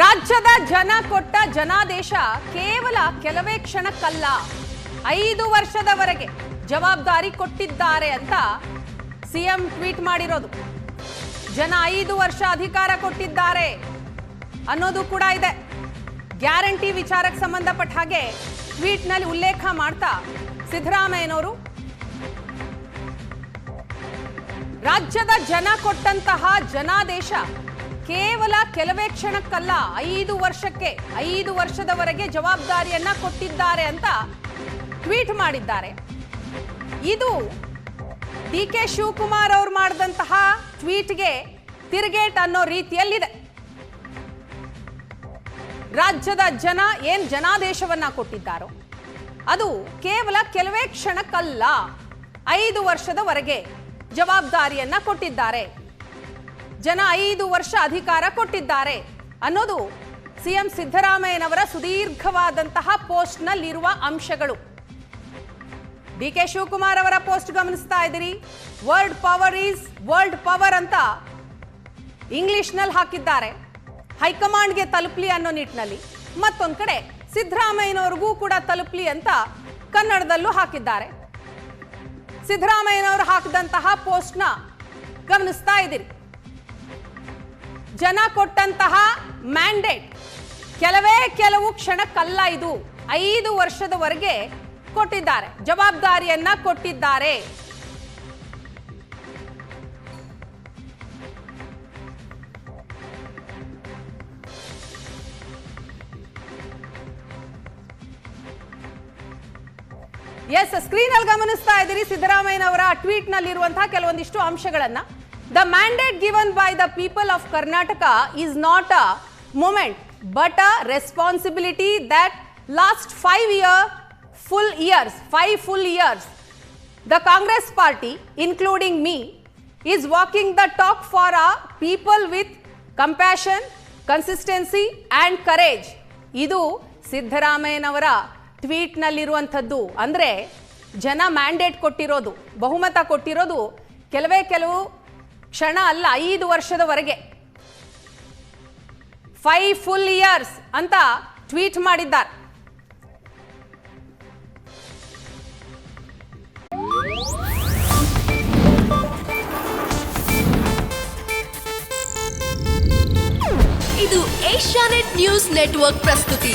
ರಾಜ್ಯದ ಜನ ಕೊಟ್ಟ ಜನಾದೇಶ ಕೇವಲ ಕೆಲವೇ ಕ್ಷಣಕ್ಕಲ್ಲ. ಐದು ವರ್ಷದವರೆಗೆ ಜವಾಬ್ದಾರಿ ಕೊಟ್ಟಿದ್ದಾರೆ ಅಂತ ಸಿಎಂ ಟ್ವೀಟ್ ಮಾಡಿರೋದು. ಜನ ಐದು ವರ್ಷ ಅಧಿಕಾರ ಕೊಟ್ಟಿದ್ದಾರೆ ಅನ್ನೋದು ಕೂಡ ಇದೆ. ಗ್ಯಾರಂಟಿ ವಿಚಾರಕ್ಕೆ ಸಂಬಂಧಪಟ್ಟ ಹಾಗೆ ಟ್ವೀಟ್ನಲ್ಲಿ ಉಲ್ಲೇಖ ಮಾಡ್ತಾ ಸಿದ್ದರಾಮಯ್ಯನವರು, ರಾಜ್ಯದ ಜನ ಕೊಟ್ಟಂತಹ ಜನಾದೇಶ ಕೇವಲ ಕೆಲವೇ ಕ್ಷಣಕ್ಕಲ್ಲ, ಐದು ವರ್ಷಕ್ಕೆ, ಐದು ವರ್ಷದವರೆಗೆ ಜವಾಬ್ದಾರಿಯನ್ನ ಕೊಟ್ಟಿದ್ದಾರೆ ಅಂತ ಟ್ವೀಟ್ ಮಾಡಿದ್ದಾರೆ. ಇದು ಡಿ ಕೆ ಶಿವಕುಮಾರ್ ಅವರು ಮಾಡಿದಂತಹ ಟ್ವೀಟ್ಗೆ ತಿರುಗೇಟ್ ಅನ್ನೋ ರೀತಿಯಲ್ಲಿದೆ. ರಾಜ್ಯದ ಜನ ಏನ್ ಜನಾದೇಶವನ್ನ ಕೊಟ್ಟಿದ್ದಾರೋ, ಅದು ಕೇವಲ ಕೆಲವೇ ಕ್ಷಣಕ್ಕಲ್ಲ, ಐದು ವರ್ಷದವರೆಗೆ ಜವಾಬ್ದಾರಿಯನ್ನ ಕೊಟ್ಟಿದ್ದಾರೆ. ಜನ ಐದು ವರ್ಷ ಅಧಿಕಾರ ಕೊಟ್ಟಿದ್ದಾರೆ ಅನ್ನೋದು ಸಿಎಂ ಸಿದ್ದರಾಮಯ್ಯನವರ ಸುದೀರ್ಘವಾದಂತಹ ಪೋಸ್ಟ್ನಲ್ಲಿರುವ ಅಂಶಗಳು. ಡಿ ಕೆ ಶಿವಕುಮಾರ್ ಅವರ ಪೋಸ್ಟ್ ಗಮನಿಸ್ತಾ ಇದ್ದೀರಿ. World power is world power ಅಂತ ಇಂಗ್ಲಿಷ್ನಲ್ಲಿ ಹಾಕಿದ್ದಾರೆ. ಹೈಕಮಾಂಡ್ಗೆ ತಲುಪಲಿ ಅನ್ನೋ ನಿಟ್ಟಿನಲ್ಲಿ. ಮತ್ತೊಂದು ಕಡೆ ಸಿದ್ದರಾಮಯ್ಯನವ್ರಿಗೂ ಕೂಡ ತಲುಪಲಿ ಅಂತ ಕನ್ನಡದಲ್ಲೂ ಹಾಕಿದ್ದಾರೆ. ಸಿದ್ದರಾಮಯ್ಯನವರು ಹಾಕಿದಂತಹ ಪೋಸ್ಟ್ನ ಗಮನಿಸ್ತಾ ಇದ್ದೀರಿ. ಜನ ಕೊಟ್ಟಂತಹ ಮ್ಯಾಂಡೇಟ್ ಕೆಲವೇ ಕೆಲವು ಕ್ಷಣಕ್ಕಲ್ಲ ಇದು. ಐದು ವರ್ಷದವರೆಗೆ ಕೊಟ್ಟಿದ್ದಾರೆ. ಜವಾಬ್ದಾರಿಯನ್ನ ಕೊಟ್ಟಿದ್ದಾರೆ. ಎಸ್ ಸ್ಕ್ರೀನ್ ಅಲ್ಲಿ ಗಮನಿಸ್ತಾ ಇದ್ದೀರಿ. ಸಿದ್ದರಾಮಯ್ಯನವರ ಟ್ವೀಟ್ ನಲ್ಲಿರುವಂತಹ ಕೆಲವೊಂದಿಷ್ಟು ಅಂಶಗಳನ್ನ. The mandate given by the people of Karnataka is not a moment but a responsibility that last five year full years five full years The Congress party, including me, is walking the talk for a people with compassion, consistency and courage ಇದು ಸಿದ್ದರಾಮಯ್ಯನವರ ಟ್ವೀಟ್ನಲ್ಲಿರುವಂಥದ್ದು ಅಂದರೆ ಜನ mandate ಕೊಟ್ಟಿರೋದು ಬಹುಮತ ಕೊಟ್ಟಿರೋದು. ಕೆಲವೇ ಕೆಲವು ಕ್ಷಣ ಅಲ್ಲ, ಐದು ವರ್ಷದವರೆಗೆ. ಫೈವ್ ಫುಲ್ ಇಯರ್ಸ್ ಅಂತ ಟ್ವೀಟ್ ಮಾಡಿದ್ದಾರೆ. ಇದು ಏಷ್ಯಾನೆಟ್ ನ್ಯೂಸ್ ನೆಟ್ವರ್ಕ್ ಪ್ರಸ್ತುತಿ.